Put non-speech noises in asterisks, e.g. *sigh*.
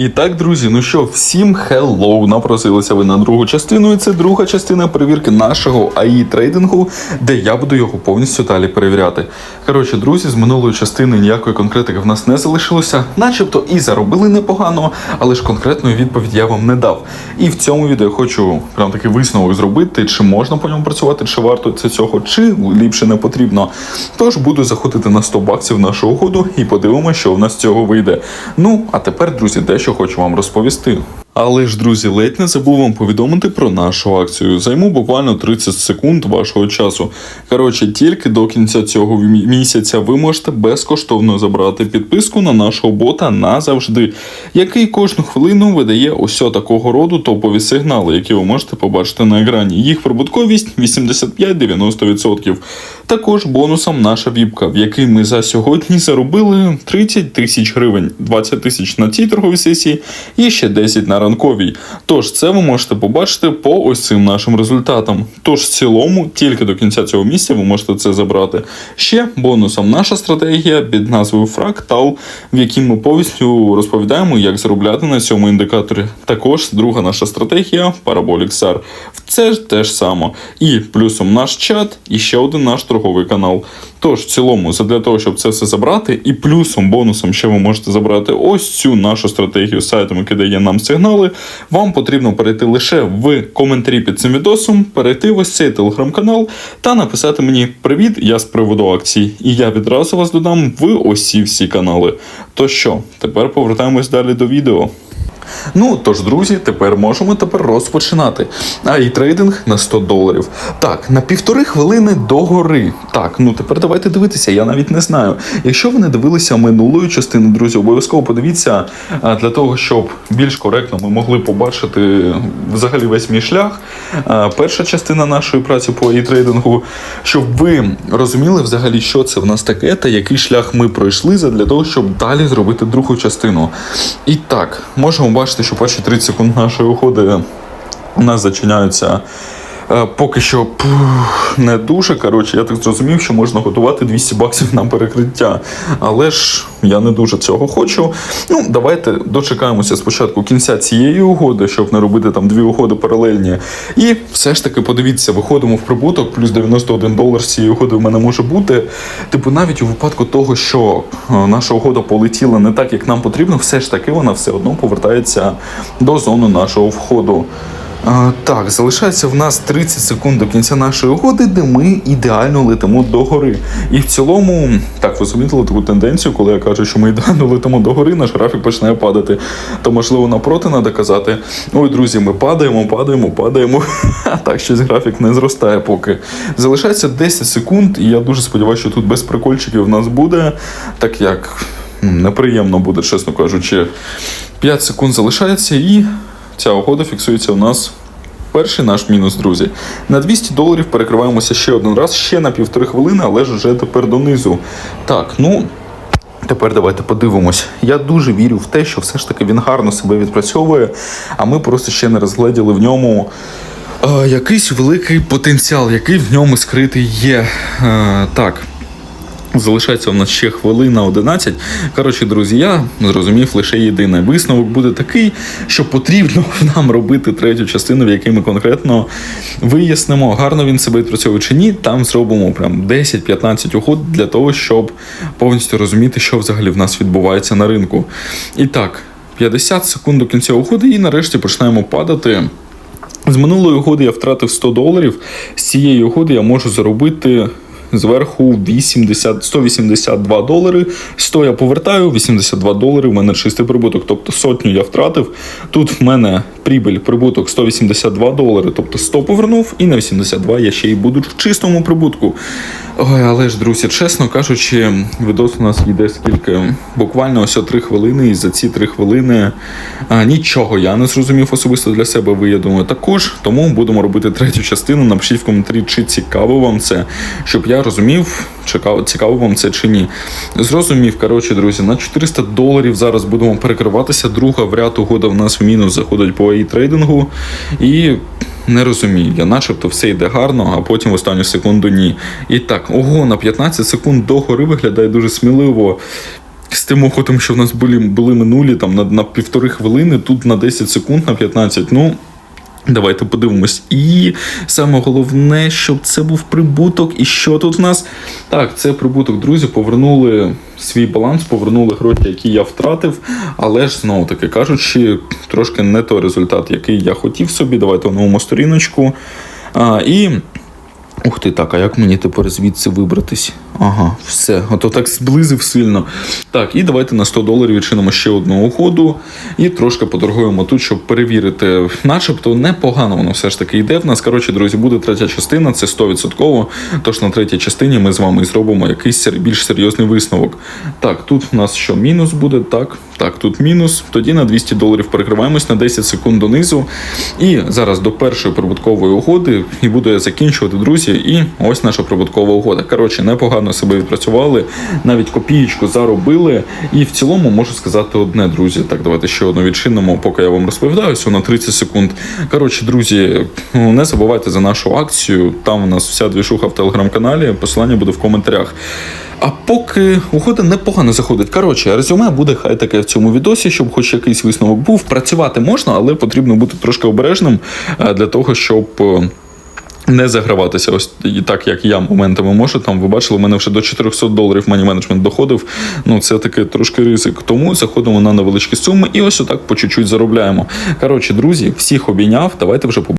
І так, друзі, ну що, всім хеллоу, напросилися ви на другу частину, і це друга частина перевірки нашого АІ трейдингу, де я буду його повністю далі перевіряти. Коротше, друзі, з минулої частини ніякої конкретики в нас не залишилося, начебто і заробили непогано, але ж конкретної відповіді я вам не дав. І в цьому відео хочу прям такий висновок зробити, чи можна по ньому працювати, чи варто це цього, чи ліпше не потрібно. Тож буду заходити на 100 баксів нашу угоду і подивимося, що в нас з цього вийде. Ну, а тепер, друзі, дещо хочу вам розповісти. Але ж, друзі, ледь не забув вам повідомити про нашу акцію. Займу буквально 30 секунд вашого часу. Коротше, тільки до кінця цього місяця ви можете безкоштовно забрати підписку на нашого бота назавжди, який кожну хвилину видає ось такого роду топові сигнали, які ви можете побачити на екрані. Їх прибутковість 85-90%. Також бонусом наша віпка, в якій ми за сьогодні заробили 30 тисяч гривень, 20 тисяч на цій торговій сесії і ще 10 на ранковій. Тож це ви можете побачити по ось цим нашим результатам. Тож в цілому, тільки до кінця цього місяця ви можете це забрати. Ще бонусом наша стратегія під назвою Фрактал, в якій ми повністю розповідаємо, як заробляти на цьому індикаторі. Також друга наша стратегія Parabolic SAR. Це ж те ж саме. І плюсом наш чат, і ще один наш торговий канал. Тож, в цілому, для того, щоб це все забрати, і плюсом, бонусом ще ви можете забрати ось цю нашу стратегію сайтом, який дає нам сигнали. Вам потрібно перейти лише в коментарі під цим відосом, перейти в ось цей телеграм-канал та написати мені Привіт, я з приводу акцій. І я відразу вас додам в ось ці всі канали. То що, тепер повертаємось далі до відео. Ну тож, друзі, тепер можемо тепер розпочинати. А і трейдинг на 100 доларів. Так, на півтори хвилини до гори. Так, ну тепер давайте дивитися. Я навіть не знаю. Якщо ви не дивилися минулої частини, друзі, обов'язково подивіться для того, щоб більш коректно ми могли побачити взагалі весь мій шлях. Перша частина нашої праці по і трейдингу, щоб ви розуміли взагалі, що це в нас таке, та який шлях ми пройшли для того, щоб далі зробити другу частину. І так, можемо бачити, що перші 30 секунд нашої уходи у нас зачиняються. Е, Поки що пух, не дуже. Коротше, я так зрозумів, що можна готувати 200 баксів на перекриття. Але ж я не дуже цього хочу. Ну, давайте дочекаємося спочатку кінця цієї угоди, щоб не робити там дві угоди паралельні. І все ж таки подивіться, виходимо в прибуток, плюс 91 долар з цієї угоди в мене може бути. Типу, навіть у випадку того, що е, наша угода полетіла не так, як нам потрібно, все ж таки вона все одно повертається до зони нашого входу. Так, залишається в нас 30 секунд до кінця нашої угоди, де ми ідеально летимо догори. І в цілому, так, ви замітили таку тенденцію, коли я кажу, що ми ідеально летимо догори, наш графік починає падати. То, можливо, напроти треба казати: ой, друзі, ми падаємо, падаємо, падаємо. *laughs* Так, щось графік не зростає поки. Залишається 10 секунд, і я дуже сподіваюся, що тут без прикольчиків в нас буде, так як неприємно буде, чесно кажучи. 5 секунд залишається і. Ця угода фіксується у нас. Перший наш мінус, друзі. На 200 доларів перекриваємося ще один раз, ще на півтори хвилини, але ж вже тепер донизу. Так, ну. Тепер давайте подивимось. Я дуже вірю в те, що все ж таки він гарно себе відпрацьовує, а ми просто ще не розгледіли в ньому е, якийсь великий потенціал, який в ньому скритий є. Е, так. Залишається у нас ще хвилина 11. Коротше, друзі, я зрозумів лише єдине. Висновок буде такий, що потрібно *laughs* нам робити третю частину, в якій ми конкретно вияснимо, гарно він себе відпрацьовує чи ні. Там зробимо прям 10-15 угод для того, щоб повністю розуміти, що взагалі в нас відбувається на ринку. І так, 50 секунд до кінця угоди, і нарешті починаємо падати. З минулої угоди я втратив 100 доларів. З цієї угоди я можу заробити зверху 80, 182 долари. 100 я повертаю, 82 долари в мене чистий прибуток. Тобто сотню я втратив. Тут в мене прибиль, прибуток 182 долари, тобто 100 повернув, і на 82 я ще й буду в чистому прибутку. Ой, але ж, друзі, чесно кажучи, відос у нас йде скільки? Буквально ось 3 хвилини, і за ці 3 хвилини а, нічого я не зрозумів особисто для себе. Ви я думаю, також. Тому будемо робити третю частину. Напишіть в коментарі, чи цікаво вам це, щоб я розумів, цікаво, цікаво вам це чи ні. Зрозумів, коротше, друзі, на 400 доларів зараз будемо перекриватися. Друга в ряд угода в нас в мінус заходить по АІ трейдингу. І не розумію, я начебто все йде гарно, а потім в останню секунду ні. І так, ого, на 15 секунд до гори виглядає дуже сміливо. з тим охотом, що в нас були, були минулі там на, на півтори хвилини, тут на 10 секунд, на 15. Ну. Давайте подивимось. І саме головне, щоб це був прибуток. І що тут в нас? Так, це прибуток, друзі, повернули свій баланс, повернули гроші, які я втратив. Але ж знову таки кажучи, трошки не той результат, який я хотів собі. Давайте оновимо сторіночку. А, і. Ух ти, так, а як мені тепер звідси вибратись? Ага, все, а то так зблизив сильно. Так, і давайте на 100 доларів відчинимо ще одну угоду і трошки поторгуємо тут, щоб перевірити. Начебто непогано воно все ж таки йде в нас. Коротше, друзі, буде третя частина, це 100%. Тож на третій частині ми з вами зробимо якийсь більш серйозний висновок. Так, тут в нас що, мінус буде? Так, так, тут мінус. Тоді на 200 доларів перекриваємось на 10 секунд донизу. І зараз до першої прибуткової угоди і буду я закінчувати, друзі. І ось наша прибуткова угода. Коротше, непогано себе відпрацювали, навіть копієчку заробили. І в цілому можу сказати одне, друзі. Так, давайте ще одну відчинимо, поки я вам розповідаю, всього на 30 секунд. Коротше, друзі, ну, не забувайте за нашу акцію. Там у нас вся двіжуха в телеграм-каналі. Посилання буде в коментарях. А поки угода непогано заходить. Коротше, резюме буде хай таке в цьому відосі, щоб хоч якийсь висновок був. Працювати можна, але потрібно бути трошки обережним е, для того, щоб. Не заграватися, ось так як я моментами можу. Там ви бачили, у мене вже до 400 доларів мані менеджмент доходив. Ну це таке трошки ризик. Тому заходимо на невеличкі суми і ось отак по чуть-чуть заробляємо. Коротше, друзі, всіх обійняв. Давайте вже